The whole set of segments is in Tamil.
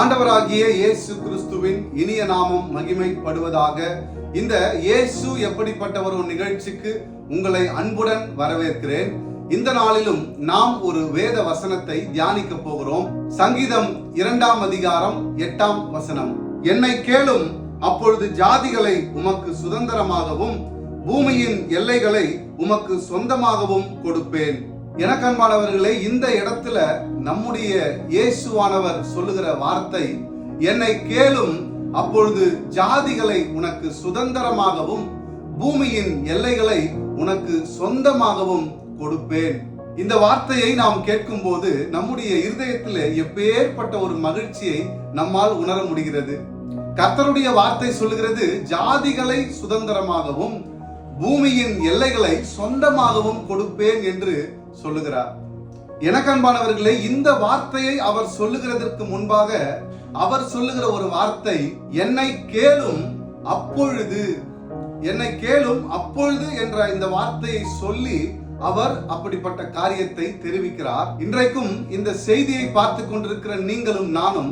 ஆண்டவராகிய இயேசு கிறிஸ்துவின் இனிய நாமம் மகிமைப்படுவதாக இந்த இயேசு எப்படிப்பட்ட ஒரு நிகழ்ச்சிக்கு உங்களை அன்புடன் வரவேற்கிறேன். இந்த நாளிலும் நாம் ஒரு வேத வசனத்தை தியானிக்க போகிறோம். சங்கீதம் இரண்டாம் அதிகாரம் எட்டாம் வசனம். என்னை கேளும் அப்பொழுது ஜாதிகளை உமக்கு சுதந்திரமாகவும் பூமியின் எல்லைகளை உமக்கு சொந்தமாகவும் கொடுப்பேன். எனக்கன்பானவர்களே இந்த இடத்துல நம்முடைய இயேசுவானவர் சொல்லுகிற வார்த்தை என்னை கேளும் அப்பொழுது ஜாதிகளை உனக்கு சுதந்திரமாகவும் பூமியின் எல்லைகளை உனக்கு சொந்தமாகவும் கொடுப்பேன். இந்த வார்த்தையை நாம் கேட்கும் போது நம்முடைய இருதயத்தில் எப்பேற்பட்ட ஒரு மகிழ்ச்சியை நம்மால் உணர முடிகிறது. கர்த்தருடைய வார்த்தை சொல்லுகிறது ஜாதிகளை சுதந்திரமாகவும் பூமியின் எல்லைகளை சொந்தமாகவும் கொடுப்பேன் என்று சொல்லுகிறார் எனக்கன்பானவர்களே இந்த வார்த்தையை அவர் சொல்லுகிறதற்கு முன்பாக அவர் சொல்லுகிற ஒரு வார்த்தை என்னை கேளும் அப்பொழுது. என்னை கேளும் அப்பொழுது என்ற இந்த வார்த்தையை சொல்லி அவர் அப்படிப்பட்ட காரியத்தை தெரிவிக்கிறார். இன்றைக்கும் இந்த செய்தியை பார்த்து கொண்டிருக்கிற நீங்களும் நானும்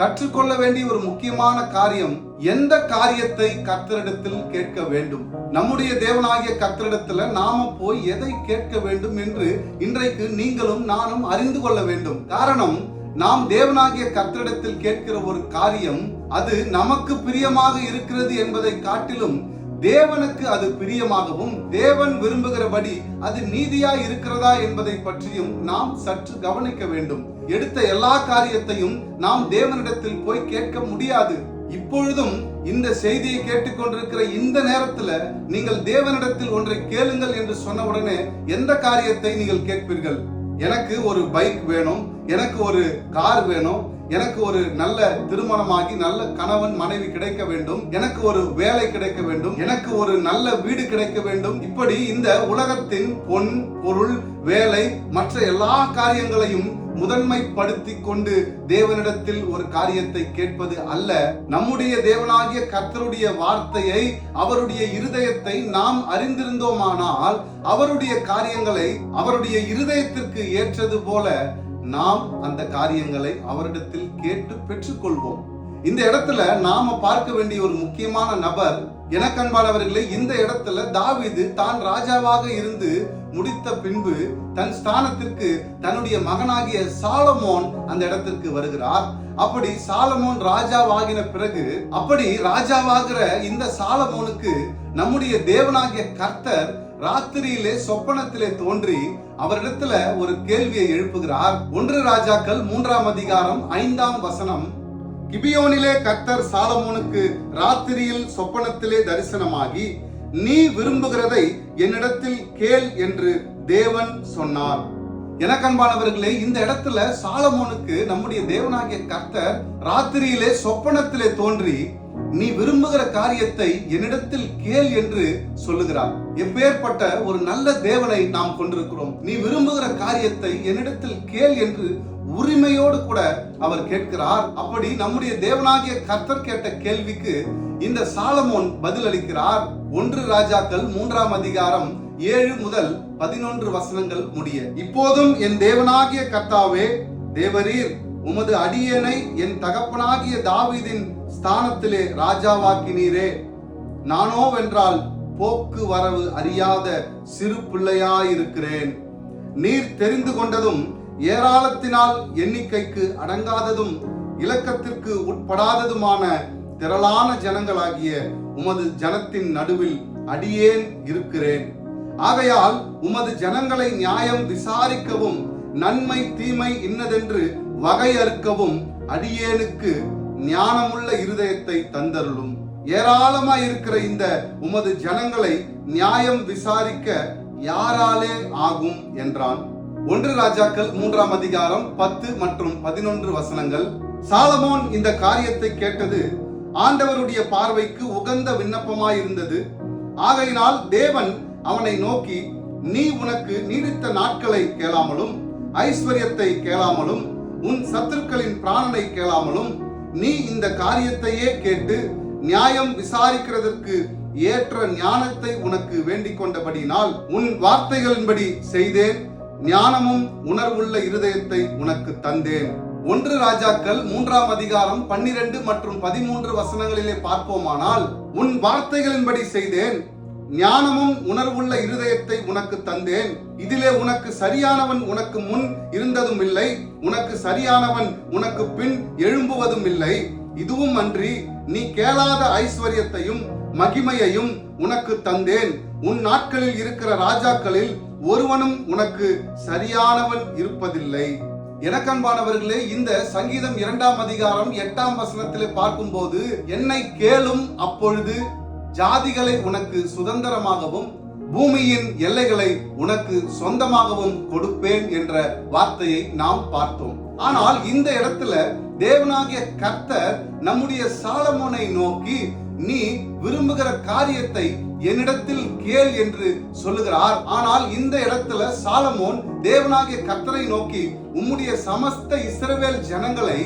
கற்றுக்கொள்ள வேண்டிய ஒரு முக்கியமான காரியம் எந்த காரியத்தை கர்த்தரிடத்தில் கேட்க வேண்டும்? நம்முடைய தேவனாகிய கர்த்தரிடத்துல நாம போய் எதை கேட்க வேண்டும் என்று இன்றைக்கு நீங்களும் நானும் அறிந்து கொள்ள வேண்டும். காரணம் நாம் தேவனாகிய கர்த்தரிடத்தில் கேட்கிற ஒரு காரியம் அது நமக்கு பிரியமாக இருக்கிறது என்பதை காட்டிலும் தேவனுக்கு அது பிரியமாகவும் தேவன் விரும்புகிறபடி அது நீதியா இருக்கிறதா என்பதை பற்றியும் நாம் சற்று கவனிக்க வேண்டும். எடுத்த எல்லா காரியத்தையும் நாம் தேவனிடத்தில் போய் கேட்க முடியாது. இப்பொழுதும் இந்த செய்தியை கேட்டுக்கொண்டிருக்கிற இந்த நேரத்துல நீங்கள் தேவனிடத்தில் ஒன்றை கேளுங்கள் என்று சொன்ன உடனே எந்த காரியத்தை நீங்கள் கேட்பீர்கள்? எனக்கு ஒரு பைக் வேணும் எனக்கு ஒரு கார் வேணும் எனக்கு ஒரு நல்ல திருமணமாகி நல்ல கணவன் மனைவி கிடைக்க வேண்டும் எனக்கு ஒரு வேலை கிடைக்க வேண்டும் எனக்கு ஒரு நல்ல வீடு கிடைக்க வேண்டும். இப்படி இந்த உலகத்தின் பொன் பொருள் வேலை மற்ற எல்லா காரியங்களையும் முதன்மைப்படுத்தி கொண்டு தேவனிடத்தில் ஒரு காரியத்தை கேட்பது அல்ல. நம்முடைய தேவனாகிய கர்த்தருடைய வார்த்தையை அவருடைய இருதயத்தை நாம் அறிந்திருந்தோமானால் அவருடைய காரியங்களை அவருடைய இருதயத்திற்கு ஏற்றது போல நாம் அந்த காரியங்களை அவரிடத்தில் கேட்டு பெற்றுக்கொள்வோம். இந்த இடத்துல நாம பார்க்க வேண்டிய ஒரு முக்கியமான நபர் எனக்கன்பானவர்களே இந்த இடத்துல தாவிது தான் ராஜாவாக இருந்து முடித்த பின்பு தன் ஸ்தானத்திற்கு தன்னுடைய மகனாகிய சாலமோன் அந்த இடத்திற்கு வருகிறார். அப்படி சாலமோன் ராஜாவாகின பிறகு அப்படி ராஜாவாகிற இந்த சாலமோனுக்கு நம்முடைய தேவனாகிய கர்த்தர் ராத்திரியிலே சொப்பனத்திலே தோன்றி அவரிடத்துல ஒரு கேள்வியை எழுப்புகிறார். ஒன்று ராஜாக்கள் மூன்றாம் அதிகாரம் ஐந்தாம் வசனம் கிபியோனிலே கர்த்தர் சாலமோனுக்கு ராத்திரியில் சொப்பனத்திலே தரிசனமாகி நீ விரும்புகிறதை என்னிடத்தில் கேள் என்று தேவன் சொன்னார். எனக்கன்பானவர்களே இந்த இடத்துல சாலமோனுக்கு நம்முடைய தேவனாகிய கர்த்தர் ராத்திரியிலே சொப்பனத்திலே தோன்றி நீ விரும்புகிற காரியத்தை என்னிடத்தில் கேள் என்று சொல்லுகிறார். எப்பேற்பட்ட ஒரு நல்ல தேவனை நாம் கொண்டிருக்கிறோம். நீ விரும்புகிற காரியத்தை என்னிடத்தில் கேள் என்று உரிமையோடு கூட அவர் கேட்கிறார். அப்படி நம்முடைய தேவனாகிய கர்த்தர் கேட்ட கேள்விக்கு இந்த சாலமோன் பதிலளிக்கிறார். ஒன்று ராஜாக்கள் மூன்றாம் அதிகாரம் ஏழு முதல் பதினொன்று வசனங்கள் முடிய இப்போதும் என் தேவனாகிய கர்த்தாவே தேவரீர் உமது அடியனை என் தகப்பனாகிய தாவிதின் ஸ்தானத்திலே ராஜாவாக்கினீரே. நானோவென்றால் போக்கு வரவு அறியாத சிறு பிள்ளையாயிருக்கிறேன். நீர் தெரிந்து கொண்டதும் ஏராளத்தினால் எண்ணிக்கைக்கு அடங்காததும் இலக்கத்திற்கு உட்படாததுமான திரளான ஜனங்களாகிய உமது ஜனத்தின் நடுவில் அடியேன் இருக்கிறேன். ஆகையால் உமது ஜனங்களை நியாயம் விசாரிக்கவும் நன்மை தீமை இன்னதென்று வகையறுக்கவும் அடியேனுக்கு ஞானமுள்ள இருதயத்தை தந்தருளும். ஏராளமாய் இருக்கிற இந்த உமது ஜனங்களை நியாயம் விசாரிக்க யாராலே ஆகும்? என்றான். ஒன்று ராஜாக்கள் மூன்றாம் அதிகாரம் பத்து மற்றும் பதினொன்று வசனங்கள். சாலமோன் இந்த காரியத்தை கேட்டது ஆண்டவருடைய பார்வைக்கு உகந்த விண்ணப்பமாயிருந்தது. ஆகையினால் தேவன் அவனை நோக்கி நீ உனக்கு நீடித்த நாட்களை கேளாமலும் ஐஸ்வர்யத்தை கேளாமலும் உன் சத்துருக்களின் பிராணனை கேளாமலும் நீ இந்த காரியத்தையே கேட்டு நியாயம் விசாரிக்கிறதற்கு ஏற்ற ஞானத்தை உனக்கு வேண்டிக் கொண்டபடியினால் உன் வார்த்தைகளின்படி செய்தேன். ஞானமும் உணர்வுள்ள இருதயத்தை உனக்கு தந்தேன். ஒன்று ராஜாக்கள் மூன்றாம் அதிகாரம் பன்னிரண்டு மற்றும் பதிமூன்று வசனங்களிலே பார்ப்போமானால் உன் வார்த்தைகளின்படி செய்தேன். ஞானமும் உணர்வுள்ள இருதயத்தை உனக்கு தந்தேன். இதிலே உனக்கு சரியானவன் உனக்கு முன் இருந்ததும் இல்லை உனக்கு சரியானவன் உனக்கு பின் எழும்புவதும் இல்லை இதுவும் அன்றி நீ கேளாத ஐஸ்வர்யத்தையும் மகிமையையும் உனக்கு தந்தேன். உன் நாட்களில் இருக்கிற ராஜாக்களில் ஒருவனும் உனக்கு சரியானவன் இருப்பதில்லை. எனக்கன்பானவர்களே இந்த சங்கீதம் இரண்டாம் அதிகாரம் எட்டாம் வசனத்திலே பார்க்கும்போது என்னை கேளும் அப்பொழுது ஜாதிகளை உனக்கு சுதந்திரமாகவும் பூமியின் எல்லைகளை உனக்கு சொந்தமாகவும் கொடுப்பேன் என்ற வார்த்தையை நாம் பார்த்தோம். ஆனால் இந்த இடத்துல தேவனாகிய கர்த்தர் நம்முடைய சாலமோனை நோக்கி நீ விரும்புகிற காரியத்தை என்னிடத்தில் கேள் என்று சொல்லுகிறார். ஆனால் இந்த இடத்துல சாலமோன் தேவனாகிய கர்த்தரை நோக்கி உம்முடைய சமஸ்த இஸ்ரவேல் ஜனங்களை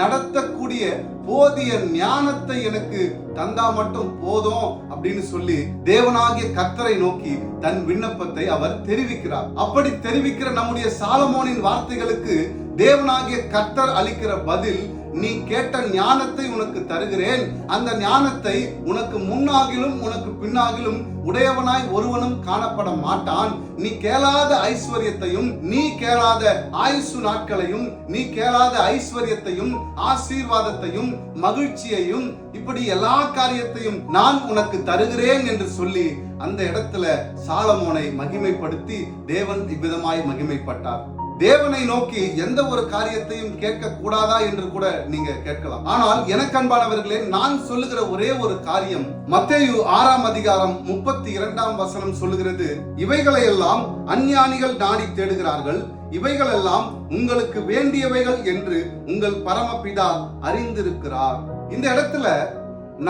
நடத்தக்கூடிய போதிய ஞானத்தை எனக்கு தந்தா மட்டும் போதும் அப்படின்னு சொல்லி தேவனாகிய கத்தரை நோக்கி தன் விண்ணப்பத்தை அவர் தெரிவிக்கிறார். அப்படி தெரிவிக்கிற நம்முடைய சாலமோனின் வார்த்தைகளுக்கு தேவனாகிய கத்தர் அளிக்கிற பதில் நீ கேட்ட ஞானத்தை உனக்கு தருகிறேன். அந்த ஞானத்தை உனக்கு முன்னாகிலும் உனக்கு பின்னாகிலும் உடையவனாய் ஒருவனும் காணப்பட மாட்டான். நீ கேளாத ஐஸ்வர்யத்தையும் நீ கேளாத ஆயுசு நாட்களையும் நீ கேளாத ஐஸ்வர்யத்தையும் ஆசீர்வாதத்தையும் மகிழ்ச்சியையும் இப்படி எல்லா காரியத்தையும் நான் உனக்கு தருகிறேன் என்று சொல்லி அந்த இடத்துல சாலமோனை மகிமைப்படுத்தி தேவன் இவ்விதமாய் மகிமைப்பட்டார். தேவனை நோக்கி எந்த ஒரு காரியத்தையும் கேட்க கூடாதா என்று கூட நீங்க கேட்கலாம். ஆனால் எனக்கு அன்பானவர்களே நான் சொல்லுகிற ஒரே ஒரு காரியம் மத்தேயு ஆறாம் அதிகாரம் முப்பத்தி இரண்டாம் வசனம் சொல்லுகிறது இவைகளை எல்லாம் அஞ்ஞானிகள் நாடி தேடுகிறார்கள். இவைகள் எல்லாம் உங்களுக்கு வேண்டியவைகள் என்று உங்கள் பரமபிதா அறிந்திருக்கிறார். இந்த இடத்துல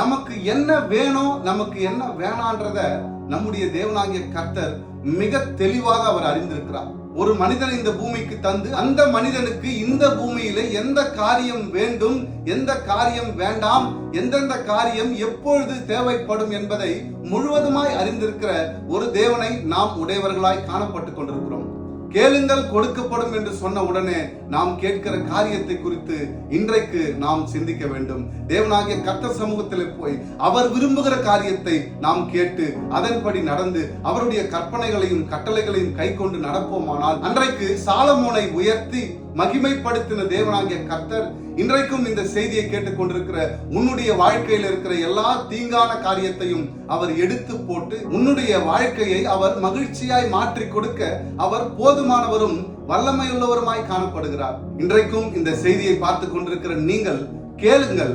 நமக்கு என்ன வேணும் நமக்கு என்ன வேணான்றத நம்முடைய தேவனாகிய கர்த்தர் மிக தெளிவாக அவர் அறிந்திருக்கிறார். ஒரு மனிதன் இந்த பூமிக்கு தந்து அந்த மனிதனுக்கு இந்த பூமியில எந்த காரியம் வேண்டும் எந்த காரியம் வேண்டாம் எந்தெந்த காரியம் எப்பொழுது தேவைப்படும் என்பதை முழுவதுமாய் அறிந்திருக்கிற ஒரு தேவனை நாம் உடையவர்களாய் காணப்பட்டுக் கொண்டிருக்கிறோம். கேளுங்கள் கொடுக்கப்படும் என்று சொன்ன உடனே நாம் கேட்கிற காரியத்தை குறித்து இன்றைக்கு நாம் சிந்திக்க வேண்டும். தேவனாகிய கர்த்தர் சமூகத்தில் போய் அவர் விரும்புகிற காரியத்தை நாம் கேட்டு அதன்படி நடந்து அவருடைய கற்பனைகளையும் கட்டளைகளையும் கை கொண்டு நடப்போமானால் அன்றைக்கு சாலமோனை உயர்த்தி மகிமைப்படுத்தின தேவனாகிய கர்த்தர் இன்றைக்கும் இந்த செய்தியை கேட்டுக்கொண்டிருக்கிற உன்னுடைய வாழ்க்கையில் இருக்கிற எல்லா தீங்கான காரியத்தையும் அவர் எடுத்து போட்டு உன்னுடைய வாழ்க்கையை அவர் மகிழ்ச்சியாய் மாற்றி கொடுக்க அவர் போதுமானவரும் வல்லமையுள்ளவருமாய் காணப்படுகிறார். இன்றைக்கும் இந்த செய்தியை பார்த்து கொண்டிருக்கிற நீங்கள் கேளுங்கள்.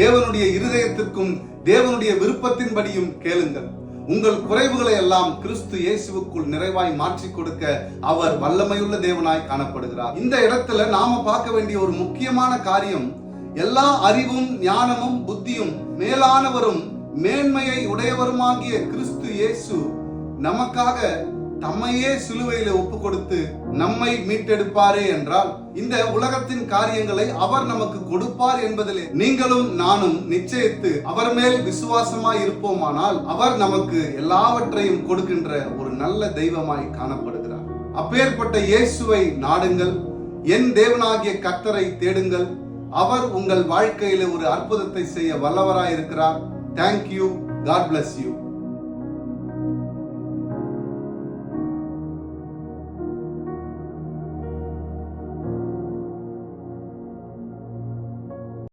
தேவனுடைய இருதயத்திற்கும் தேவனுடைய விருப்பத்தின்படியும் கேளுங்கள். உங்கள் குறைவுகளை எல்லாம் கிறிஸ்து இயேசுவுக்குள் நிறைவாய் மாற்றி கொடுக்க அவர் வல்லமையுள்ள தேவனாய் காணப்படுகிறார். இந்த இடத்துல நாம பார்க்க வேண்டிய ஒரு முக்கியமான காரியம் எல்லா அறிவும் ஞானமும் புத்தியும் மேலானவரும் மேன்மையை உடையவருமாகிய கிறிஸ்து இயேசு நமக்காக தம்மையே சிலுவையில ஒப்பு கொடுத்து நம்மை மீட்டெடுப்பாரே என்றால் இந்த உலகத்தின் காரியங்களை அவர் நமக்கு கொடுப்பார் என்பதிலே நீங்களும் நானும் நிச்சயித்து அவர் மேல் விசுவாசமாய் இருப்போமானால் அவர் நமக்கு எல்லாவற்றையும் கொடுக்கின்ற ஒரு நல்ல தெய்வமாய் காணப்படுகிறார். அப்பேற்பட்ட இயேசுவை நாடுங்கள் என் தேவனாகிய கத்தரை தேடுங்கள். அவர் உங்கள் வாழ்க்கையில ஒரு அற்புதத்தை செய்ய வல்லவராய் இருக்கிறார் தேங்க்யூ காட் பிளஸ் யூ